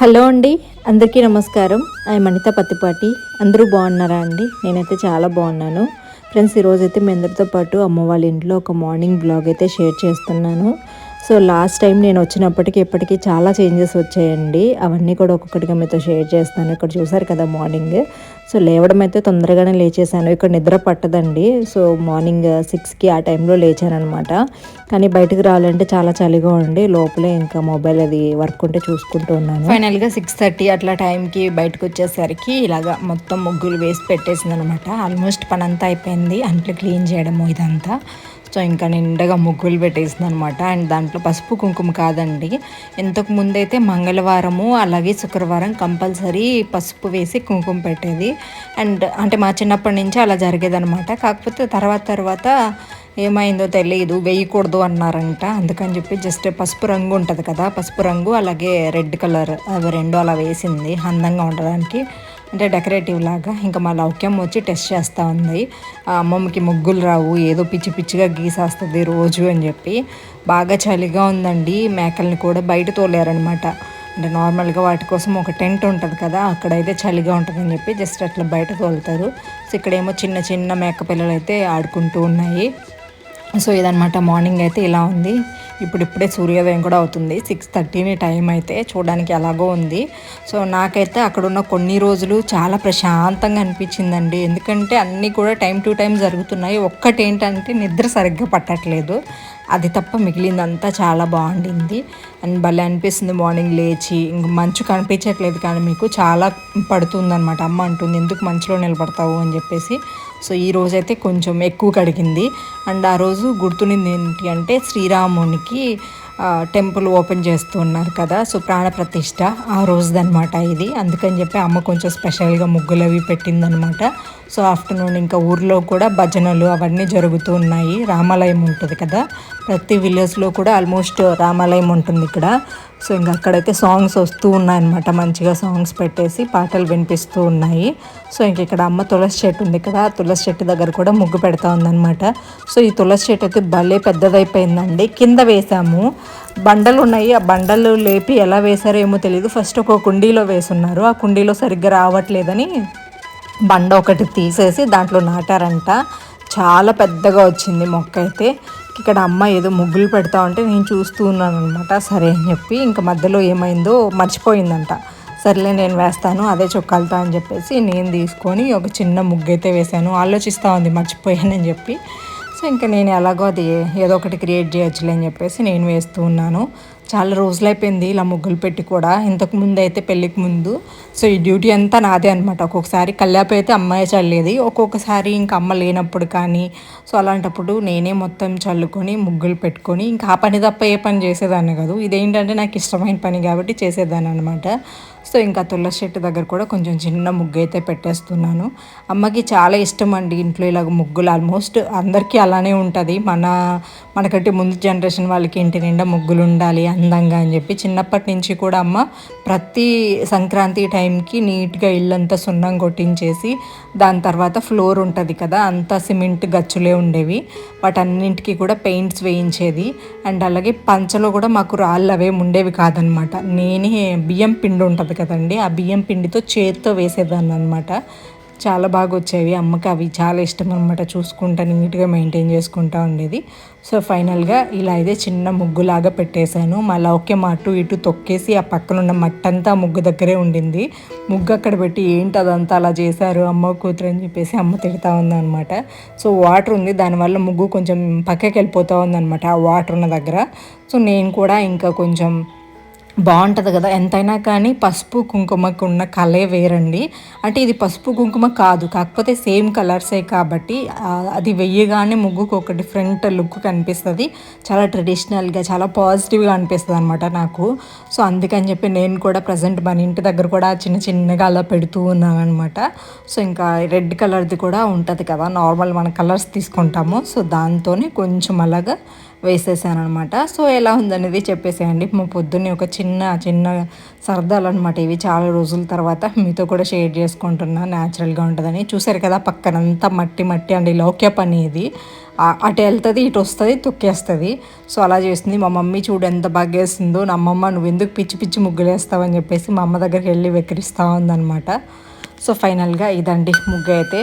Hello అండి అందరికీ నమస్కారం. ఐ మణిత పత్తిపాటి. అందరూ బాగున్నారా అండి? నేనైతే చాలా బాగున్నాను. ఫ్రెండ్స్ ఈరోజైతే మీ అందరితో పాటు అమ్మ వాళ్ళ ఇంట్లో ఒక మార్నింగ్ బ్లాగ్ అయితే షేర్ చేస్తున్నాను. సో లాస్ట్ టైం నేను వచ్చినప్పటికీ ఇప్పటికీ చాలా చేంజెస్ వచ్చాయండి. అవన్నీ కూడా ఒక్కొక్కటిగా మీతో షేర్ చేస్తాను. ఇక్కడ చూసారు కదా మార్నింగ్. సో లేవడం అయితే తొందరగానే లేచేసాను ఇక్కడ నిద్ర పట్టదండి. సో మార్నింగ్ సిక్స్కి ఆ టైంలో లేచానమాట కానీ బయటకు రావాలంటే చాలా చలిగా ఉండి లోపలే ఇంకా మొబైల్ అది వర్క్ ఉంటే చూసుకుంటూ ఉన్నాను. ఫైనల్గా సిక్స్ థర్టీ అట్లా టైంకి బయటకు వచ్చేసరికి ఇలాగా మొత్తం ముగ్గులు వేసి పెట్టేసింది అనమాట ఆల్మోస్ట్ పని అంతా అయిపోయింది. అంట్లు క్లీన్ చేయడము ఇదంతా. సో ఇంకా నిండగా ముగ్గులు పెట్టేసింది అనమాట అండ్ దాంట్లో పసుపు కుంకుమ కాదండి. ఇంతకు ముందైతే మంగళవారము అలాగే శుక్రవారం కంపల్సరీ పసుపు వేసి కుంకుమ పెట్టేది. అండ్ అంటే మా చిన్నప్పటి నుంచి అలా జరిగేదనమాట. కాకపోతే తర్వాత తర్వాత ఏమైందో తెలియదు వేయకూడదు అన్నారంట. అందుకని చెప్పి జస్ట్ పసుపు రంగు ఉంటుంది కదా పసుపు రంగు అలాగే రెడ్ కలర్ అవి రెండు అలా వేసింది అందంగా ఉండడానికి. అంటే డెకరేటివ్ లాగా ఇంకా మా లౌక్యం వచ్చి టెస్ట్ చేస్తూ ఉంది. ఆ అమ్మమ్మకి ముగ్గులు రావు ఏదో పిచ్చి పిచ్చిగా గీసేస్తుంది రోజు అని చెప్పి. బాగా చలిగా ఉందండి మేకల్ని కూడా బయట తోలేరనమాట అంటే నార్మల్గా వాటి కోసం ఒక టెంట్ ఉంటుంది కదా అక్కడైతే చలిగా ఉంటుందని చెప్పి జస్ట్ అట్లా బయట తోలుతారు. సో ఇక్కడేమో చిన్న చిన్న మేక పిల్లలు అయితే ఆడుకుంటూ ఉన్నాయి. సో ఇదనమాట మార్నింగ్ అయితే ఇలా ఉంది. ఇప్పుడిప్పుడే సూర్యోదయం కూడా అవుతుంది. సిక్స్ థర్టీని టైం అయితే చూడడానికి ఎలాగో ఉంది. సో నాకైతే అక్కడ ఉన్న కొన్ని రోజులు చాలా ప్రశాంతంగా అనిపించిందండి. ఎందుకంటే అన్నీ కూడా టైం టు టైం జరుగుతున్నాయి. ఒక్కటి ఏంటంటే నిద్ర సరిగ్గా పట్టట్లేదు. అది తప్ప మిగిలిందంతా చాలా బాగుండింది. అండ్ భలే అనిపిస్తుంది మార్నింగ్ లేచి. ఇంక మంచు కనిపించట్లేదు కానీ మీకు చాలా పడుతుందన్నమాట. అమ్మ అంటుంది ఎందుకు మంచులో నిలబడతావు? అని చెప్పేసి. సో ఈ రోజైతే కొంచెం ఎక్కువ కడిగింది. అండ్ ఆ రోజు గుర్తుండింది ఏంటి అంటే శ్రీరామునికి టెంపుల్ ఓపెన్ చేస్తూ ఉన్నారు కదా సో ప్రాణప్రతిష్ఠ ఆ రోజుదనమాట ఇది. అందుకని చెప్పి అమ్మ కొంచెం స్పెషల్గా ముగ్గులు అవి పెట్టిందనమాట సో ఆఫ్టర్నూన్ ఇంకా ఊర్లో కూడా భజనలు అవన్నీ జరుగుతూ ఉన్నాయి. రామాలయం ఉంటుంది కదా? ప్రతి విలేజ్లో కూడా ఆల్మోస్ట్ రామాలయం ఉంటుంది ఇక్కడ. సో ఇంకా అక్కడైతే సాంగ్స్ వస్తూ ఉన్నాయన్నమాట. మంచిగా సాంగ్స్ పెట్టేసి పాటలు వినిపిస్తూ ఉన్నాయి. సో ఇంక ఇక్కడ అమ్మ తులసి చెట్టు ఉంది కదా? ఆ తులసి చెట్టు దగ్గర కూడా ముగ్గు పెడతా ఉందన్నమాట. సో ఈ తులసి చెట్టు అయితే భలే పెద్దదైపోయిందండి. కింద వేసాము. బండలు ఉన్నాయి. ఆ బండలు లేపి ఎలా వేశారో ఏమో తెలియదు ఫస్ట్ ఒక కుండీలో వేసున్నారు. ఆ కుండీలో సరిగ్గా రావట్లేదని బండ ఒకటి తీసేసి దాంట్లో నాటారంట. చాలా పెద్దగా వచ్చింది మొక్క అయితే. ఇక్కడ అమ్మ ఏదో ముగ్గులు పెడతా ఉంటే నేను చూస్తూ ఉన్నాను అనమాట సరే అని చెప్పి ఇంకా మధ్యలో ఏమైందో మర్చిపోయిందంట. సర్లే నేను వేస్తాను అదే చొక్కాలతో అని చెప్పేసి నేను తీసుకొని ఒక చిన్న ముగ్గు అయితే వేశాను. ఆలోచిస్తూ ఉంది మర్చిపోయానని చెప్పి. సో ఇంకా నేను ఎలాగో అది ఏదో ఒకటి క్రియేట్ చేయొచ్చులే అని చెప్పేసి నేను వేస్తూ ఉన్నాను. చాలా రోజులైపోయింది ఇలా ముగ్గులు పెట్టి కూడా. ఇంతకు ముందు అయితే పెళ్ళికి ముందు. సో ఈ డ్యూటీ అంతా నాదే అనమాట ఒక్కొక్కసారి కల్లాపి అయితే అమ్మాయి చల్లేది. ఒక్కొక్కసారి ఇంకా అమ్మ లేనప్పుడు కానీ సో అలాంటప్పుడు నేనే మొత్తం చల్లుకొని ముగ్గులు పెట్టుకొని ఇంకా ఆ పని తప్ప ఏ పని చేసేదాన్ని కాదు. ఇదేంటంటే నాకు ఇష్టమైన పని కాబట్టి చేసేదాన్ని అనమాట సో ఇంకా తులసి చెట్టు దగ్గర కూడా కొంచెం చిన్న ముగ్గు అయితే పెట్టేస్తున్నాను. అమ్మకి చాలా ఇష్టం అండి ఇంట్లో ఇలాగ ముగ్గులు. ఆల్మోస్ట్ అందరికీ అలానే ఉంటుంది. మన మనకంటే ముందు జనరేషన్ వాళ్ళకి ఇంటి నిండా ముగ్గులు ఉండాలి అందంగా అని చెప్పి చిన్నప్పటి నుంచి కూడా అమ్మ ప్రతి సంక్రాంతి టైంకి నీట్గా ఇల్లంతా సున్నం కొట్టించేసి దాని తర్వాత ఫ్లోర్ ఉంటుంది కదా అంతా సిమెంట్ గచ్చులే ఉండేవి. వాటన్నింటికి కూడా పెయింట్స్ వేయించేది. అండ్ అలాగే పంచలో కూడా మాకు రాళ్ళు అవే ఉండేవి కాదనమాట. నేనే బియ్యం పిండి ఉంటుంది కదండి ఆ బియ్యం పిండితో చేతితో వేసేదాన్ని అనమాట చాలా బాగా వచ్చేవి. అమ్మకి అవి చాలా ఇష్టం అనమాట చూసుకుంటా నీట్గా మెయింటైన్ చేసుకుంటా ఉండేది. సో ఫైనల్గా ఇలా అయితే చిన్న ముగ్గులాగా పెట్టేశాను. మా అటు ఇటు తొక్కేసి ఆ పక్కన ఉన్న మట్టంతా ముగ్గు దగ్గరే ఉండింది. ముగ్గు అక్కడ పెట్టి ఏంటి అదంతా అలా చేశారు? అమ్మ కూతురు అని చెప్పేసి అమ్మ తిడతా ఉందన్నమాట. సో వాటర్ ఉంది. దానివల్ల ముగ్గు కొంచెం పక్కకి వెళ్ళిపోతూ ఉందన్నమాట ఆ వాటర్ ఉన్న దగ్గర. సో నేను కూడా ఇంకా కొంచెం బాగుంటుంది కదా. ఎంతైనా కానీ పసుపు కుంకుమకు ఉన్న కలే వేరండి. అంటే ఇది పసుపు కుంకుమ కాదు. కాకపోతే సేమ్ కలర్సే కాబట్టి అది వెయ్యగానే ముగ్గుకు ఒక డిఫరెంట్ లుక్ కనిపిస్తుంది. చాలా ట్రెడిషనల్గా చాలా పాజిటివ్గా అనిపిస్తుంది అనమాట నాకు. సో అందుకని చెప్పి నేను కూడా ప్రజెంట్ మన ఇంటి దగ్గర కూడా చిన్న చిన్నగా అలా పెడుతూ ఉన్నాను అనమాట సో ఇంకా రెడ్ కలర్ది కూడా ఉంటుంది కదా. నార్మల్ మన కలర్స్ తీసుకుంటాము. సో దాంతోనే కొంచెం అలాగా వేసేసాను అనమాట సో ఎలా ఉందనేది చెప్పేసేయండి. మా పొద్దున్నే ఒక చిన్న చిన్న సరదాలు అనమాట ఇవి. చాలా రోజుల తర్వాత మీతో కూడా షేర్ చేసుకుంటున్నా. న్యాచురల్గా ఉంటుందని. చూసారు కదా పక్కనంతా మట్టి మట్టి అండి లౌక్య పని ఇది అటు వెళ్తుంది ఇటు వస్తుంది తొక్కేస్తుంది. సో అలా చేస్తుంది. మా మమ్మీ చూడు ఎంత బాగా వేస్తుందో నా అమ్మమ్మ నువ్వు ఎందుకు పిచ్చి పిచ్చి ముగ్గులు వేస్తావని చెప్పేసి మా అమ్మ దగ్గరికి వెళ్ళి వెక్కిరిస్తూ ఉందనమాట సో ఫైనల్గా ఇదండి ముగ్గు అయితే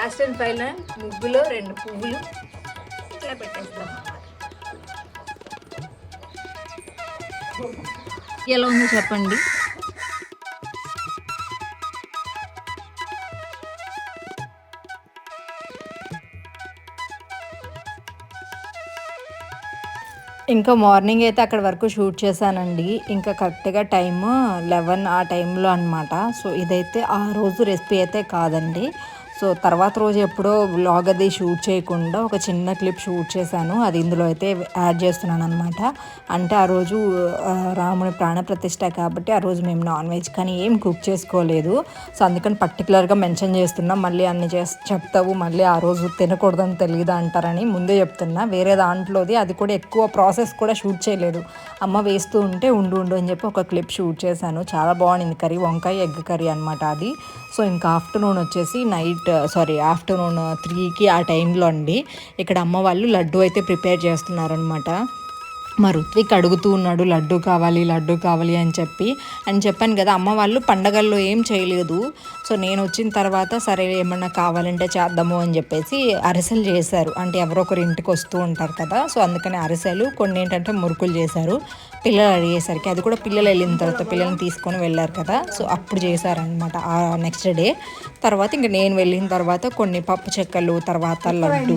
యాస్టన్ పైన ముగ్గులో రెండు పువ్వులు ఇట్లా పెట్టేస్తాం. ఎలా ఉందో చెప్పండి. ఇంకా మార్నింగ్ అయితే అక్కడ వరకు షూట్ చేశానండి. ఇంకా కరెక్ట్గా టైము లెవెన్ ఆ టైంలో అనమాట సో ఇదైతే ఆ రోజు రెసిపీ అయితే కాదండి. సో తర్వాత రోజు ఎప్పుడో వ్లాగ్ అది షూట్ చేయకుండా ఒక చిన్న క్లిప్ షూట్ చేశాను. అది ఇందులో అయితే యాడ్ చేస్తున్నాను అనమాట అంటే ఆ రోజు రాముని ప్రాణప్రతిష్ట కాబట్టి ఆ రోజు మేము నాన్ వెజ్ కానీ ఏం కుక్ చేసుకోలేదు. సో అందుకని పర్టికులర్గా మెన్షన్ చేస్తున్నాం. మళ్ళీ అన్ని చేసి చెప్తావు మళ్ళీ ఆ రోజు తినకూడదని తెలియదు అంటారని ముందే చెప్తున్నా. వేరే దాంట్లోది అది కూడా ఎక్కువ ప్రాసెస్ కూడా షూట్ చేయలేదు. అమ్మ వేస్తూ ఉంటే ఉండు ఉండు అని చెప్పి ఒక క్లిప్ షూట్ చేశాను. చాలా బాగుంది కర్రీ వంకాయ ఎగ్ కర్రీ అనమాట అది. సో ఇంకా ఆఫ్టర్నూన్ వచ్చేసి నైట్ సారీ ఆఫ్టర్నూన్ త్రీకి ఆ టైంలో అండి. ఇక్కడ అమ్మ వాళ్ళు లడ్డు అయితే ప్రిపేర్ చేస్తున్నారనమాట మా ఋత్విక్ అడుగుతూ ఉన్నాడు లడ్డు కావాలి లడ్డు కావాలి అని చెప్పి. అని చెప్పాను కదా అమ్మ వాళ్ళు పండగల్లో ఏం చేయలేదు. సో నేను వచ్చిన తర్వాత సరే ఏమన్నా కావాలంటే చేద్దాము అని చెప్పేసి అరిసెలు చేశారు. అంటే ఎవరో ఒకరు ఇంటికి వస్తూ ఉంటారు కదా సో అందుకని అరిసెలు కొన్ని ఏంటంటే మురుకులు చేశారు. పిల్లలు అడిగేసరికి అది కూడా పిల్లలు వెళ్ళిన తర్వాత పిల్లల్ని తీసుకొని వెళ్ళారు కదా సో అప్పుడు చేశారనమాట ఆ నెక్స్ట్ డే. తర్వాత ఇంకా నేను వెళ్ళిన తర్వాత కొన్ని పప్పు చెక్కలు తర్వాత లడ్డు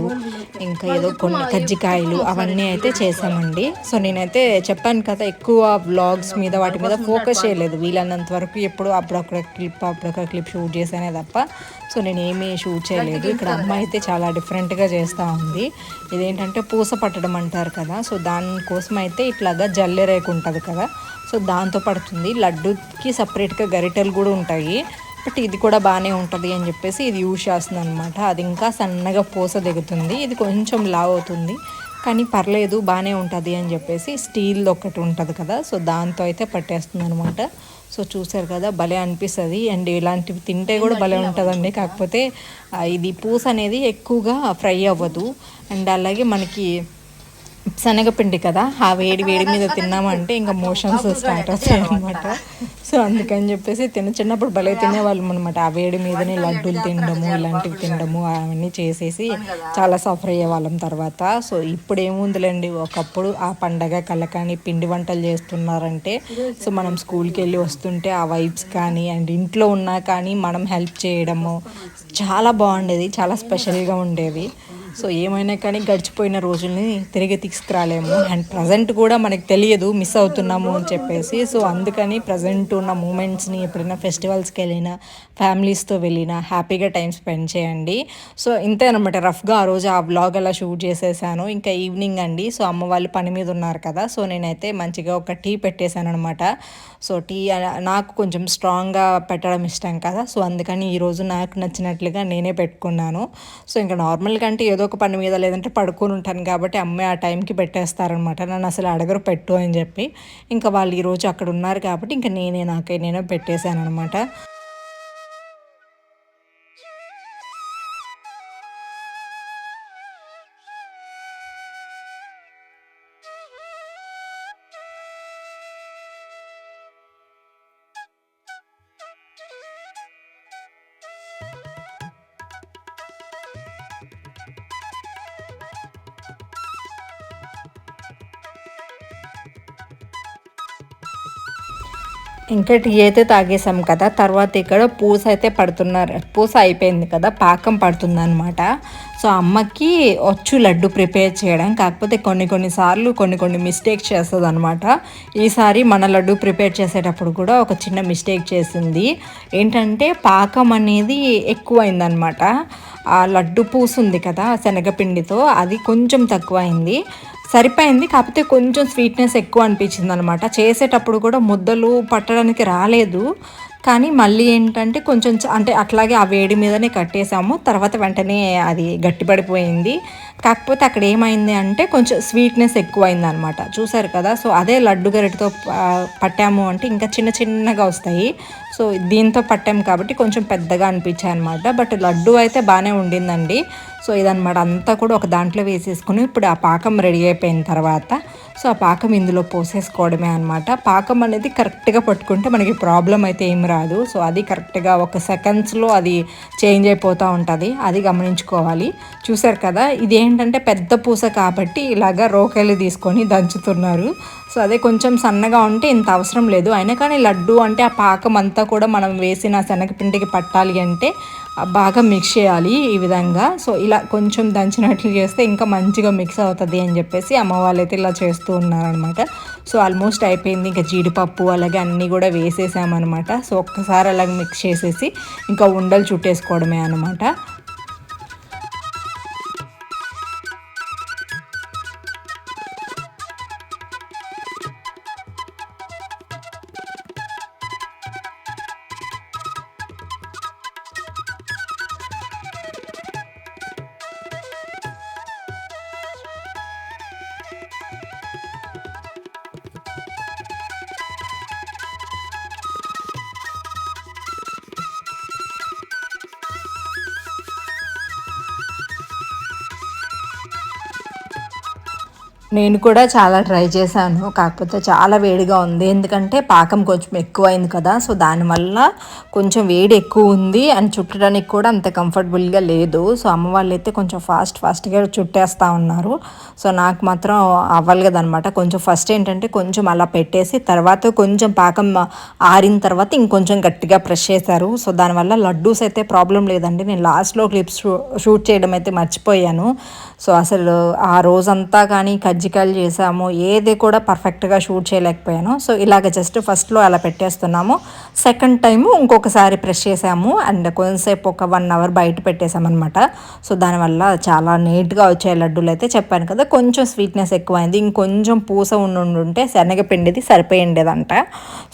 ఇంకా ఏదో కొన్ని కజ్జికాయలు అవన్నీ అయితే చేసామండి సో నేనైతే చెప్పాను కదా ఎక్కువ వ్లాగ్స్ మీద వాటి మీద ఫోకస్ చేయలేదు. వీలన్నంత వరకు ఎప్పుడు అప్పుడొక క్లిప్ అప్పుడొక క్లిప్ షూట్ చేశానే తప్ప సో నేను ఏమీ షూట్ చేయలేదు ఇక్కడ అమ్మ అయితే చాలా డిఫరెంట్గా చేస్తూ ఉంది. ఇదేంటంటే పూస పట్టడం అంటారు కదా సో దానికోసం అయితే ఇట్లాగా జల్లెరేకు ఉంటుంది కదా సో దాంతో పడుతుంది. లడ్డుకి సపరేట్గా గరిటెలు కూడా ఉంటాయి. బట్ ఇది కూడా బాగానే ఉంటుంది అని చెప్పేసి ఇది యూజ్ చేస్తుంది అనమాట అది ఇంకా సన్నగా పూస దిగుతుంది. ఇది కొంచెం లావ్ అవుతుంది. కానీ పర్లేదు బాగానే ఉంటుంది అని చెప్పేసి స్టీల్ ఒకటి ఉంటుంది కదా సో దాంతో అయితే పట్టేస్తుంది అనమాట సో చూసారు కదా భలే అనిపిస్తుంది. అండ్ ఇలాంటివి తింటే కూడా భలే ఉంటుందండి. కాకపోతే ఇది పూస అనేది ఎక్కువగా ఫ్రై అవ్వదు. అండ్ అలాగే మనకి శనగపిండి కదా ఆ వేడి వేడి మీద తిన్నామంటే ఇంకా మోషన్స్ స్టార్ట్ అవుతాయి అనమాట సో అందుకని చెప్పేసి తిన చిన్నప్పుడు భలే తినేవాళ్ళం అనమాట ఆ వేడి మీదనే లడ్డూలు తినడము ఇలాంటివి తినడము అవన్నీ చేసేసి చాలా సఫర్ అయ్యే వాళ్ళం తర్వాత. సో ఇప్పుడు ఏముందిలేండి ఒకప్పుడు ఆ పండగ కళ్ళకాని పిండి వంటలు చేస్తున్నారంటే సో మనం స్కూల్కి వెళ్ళి వస్తుంటే ఆ వైబ్స్ కానీ అండ్ ఇంట్లో ఉన్నా కానీ మనం హెల్ప్ చేయడము చాలా బాగుండేది చాలా స్పెషల్గా ఉండేవి. సో ఏమైనా కానీ గడిచిపోయిన రోజుల్ని తిరిగి తీసుకురాలేము. అండ్ ప్రజెంట్ కూడా మనకి తెలియదు మిస్ అవుతున్నాము అని చెప్పేసి. సో అందుకని ప్రజెంట్ ఉన్న మూమెంట్స్ని ఎప్పుడైనా ఫెస్టివల్స్కి వెళ్ళినా ఫ్యామిలీస్తో వెళ్ళినా హ్యాపీగా టైం స్పెండ్ చేయండి. సో ఇంతే అనమాట రఫ్గా ఆ రోజు ఆ బ్లాగ్ అలా షూట్ చేసేసాను. ఇంకా ఈవినింగ్ అండి సో అమ్మ వాళ్ళు పని మీద ఉన్నారు కదా. సో నేనైతే మంచిగా ఒక టీ పెట్టేశాను అనమాట సో టీ నాకు కొంచెం స్ట్రాంగ్గా పెట్టడం ఇష్టం కదా. సో అందుకని ఈరోజు నాకు నచ్చినట్లుగా నేనే పెట్టుకున్నాను. సో ఇంకా నార్మల్గా అంటే ఏదో ఒక పని మీద లేదంటే పడుకొని ఉంటాను కాబట్టి అమ్మాయి ఆ టైంకి పెట్టేస్తారనమాట. నన్ను అసలు అడగరు పెట్టు అని చెప్పి. ఇంకా వాళ్ళు ఈరోజు అక్కడ ఉన్నారు కాబట్టి ఇంకా నేనే నాకే నేనే పెట్టేశాను అనమాట ఇంకా టీ అయితే తాగేసాం కదా తర్వాత ఇక్కడ పూస అయితే పడుతున్నారు. పూస అయిపోయింది కదా పాకం పడుతుంది అనమాట సో అమ్మకి వచ్చు లడ్డు ప్రిపేర్ చేయడం కాకపోతే కొన్ని కొన్నిసార్లు కొన్ని కొన్ని మిస్టేక్ చేస్తుంది అనమాట ఈసారి మన లడ్డు ప్రిపేర్ చేసేటప్పుడు కూడా ఒక చిన్న మిస్టేక్ చేసింది. ఏంటంటే పాకం అనేది ఎక్కువైందనమాట ఆ లడ్డు పూసు ఉంది కదా శనగపిండితో అది కొంచెం తక్కువైంది. సరిపోయింది. కాకపోతే కొంచెం స్వీట్నెస్ ఎక్కువ అనిపించింది అనమాట చేసేటప్పుడు కూడా ముద్దలు పట్టడానికి రాలేదు. కానీ మళ్ళీ ఏంటంటే కొంచెం అంటే అట్లాగే ఆ వేడి మీదనే కట్టేసాము. తర్వాత వెంటనే అది గట్టిపడిపోయింది. కాకపోతే అక్కడ ఏమైంది అంటే కొంచెం స్వీట్నెస్ ఎక్కువైంది అనమాట చూసారు కదా? సో అదే లడ్డు గరిటతో పట్టాము అంటే ఇంకా చిన్న చిన్నగా వస్తాయి. సో దీంతో పట్టాము కాబట్టి కొంచెం పెద్దగా అనిపించాయి అనమాట బట్ లడ్డు అయితే బాగానే ఉండిందండి. సో ఇదనమాట అంతా కూడా ఒక దాంట్లో వేసేసుకుని ఇప్పుడు ఆ పాకం రెడీ అయిపోయిన తర్వాత సో ఆ పాకం ఇందులో పోసేసుకోవడమే అనమాట పాకం అనేది కరెక్ట్గా పట్టుకుంటే మనకి ప్రాబ్లం అయితే ఏం రాదు. సో అది కరెక్ట్గా ఒక సెకండ్స్లో అది చేంజ్ అయిపోతూ ఉంటుంది. అది గమనించుకోవాలి. చూసారు కదా ఇది ఏంటంటే పెద్ద పూస కాబట్టి ఇలాగా రోకెళ్ళి తీసుకొని దంచుతున్నారు. సో అదే కొంచెం సన్నగా ఉంటే ఇంత అవసరం లేదు. అయినా కానీ లడ్డు అంటే ఆ పాకం అంతా కూడా మనం వేసిన శనగపిండికి పట్టాలి అంటే బాగా మిక్స్ చేయాలి ఈ విధంగా. సో ఇలా కొంచెం దంచినట్లు చేస్తే ఇంకా మంచిగా మిక్స్ అవుతుంది అని చెప్పేసి అమ్మ వాళ్ళైతే ఇలా చేస్తూ ఉన్నారనమాట సో ఆల్మోస్ట్ అయిపోయింది. ఇంకా జీడిపప్పు అలాగే అన్నీ కూడా వేసేసామన్నమాట. సో ఒక్కసారి అలాగే మిక్స్ చేసేసి ఇంకా ఉండలు చుట్టేసుకోవడమే అనమాట నేను కూడా చాలా ట్రై చేశాను. కాకపోతే చాలా వేడిగా ఉంది. ఎందుకంటే పాకం కొంచెం ఎక్కువైంది కదా. సో దానివల్ల కొంచెం వేడి ఎక్కువ ఉంది అని చుట్టడానికి కూడా అంత కంఫర్టబుల్గా లేదు. సో అమ్మ వాళ్ళు అయితే కొంచెం ఫాస్ట్ ఫాస్ట్గా చుట్టేస్తూ ఉన్నారు. సో నాకు మాత్రం అవ్వాలి కదనమాట. కొంచెం ఫస్ట్ ఏంటంటే కొంచెం అలా పెట్టేసి తర్వాత కొంచెం పాకం ఆరిన తర్వాత ఇంకొంచెం గట్టిగా ప్రెష్ చేశారు. సో దానివల్ల లడ్డూస్ అయితే ప్రాబ్లం లేదండి. నేను లాస్ట్లో క్లిప్స్ షూట్ చేయడం అయితే మర్చిపోయాను. సో అసలు ఆ రోజంతా కానీ కజ్జికాయలు చేసాము ఏది కూడా పర్ఫెక్ట్గా షూట్ చేయలేకపోయాను. సో ఇలాగ జస్ట్ ఫస్ట్లో అలా పెట్టేస్తున్నాము. సెకండ్ టైము ఇంకొక ఒకసారి ప్రెస్ చేసాము అండ్ కొంతసేపు ఒక వన్ అవర్ బయట పెట్టేసామన్నమాట. సో దానివల్ల చాలా నీట్గా వచ్చే లడ్డూలు అయితే చెప్పాను కదా. కొంచెం స్వీట్నెస్ ఎక్కువైంది. ఇంకొంచెం పూస ఉండుంటే శనగపిండిది సరిపోయిండేదంట.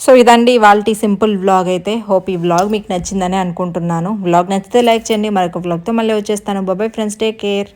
సో ఇదండి ఇవాళ సింపుల్ వ్లాగ్ అయితే. హోప్ ఈ వ్లాగ్ మీకు నచ్చిందని అనుకుంటున్నాను. వ్లాగ్ నచ్చితే లైక్ చేయండి. మరొక వ్లాగ్తో మళ్ళీ వచ్చేస్తాను. బాబాయ్ ఫ్రెండ్స్. Take care.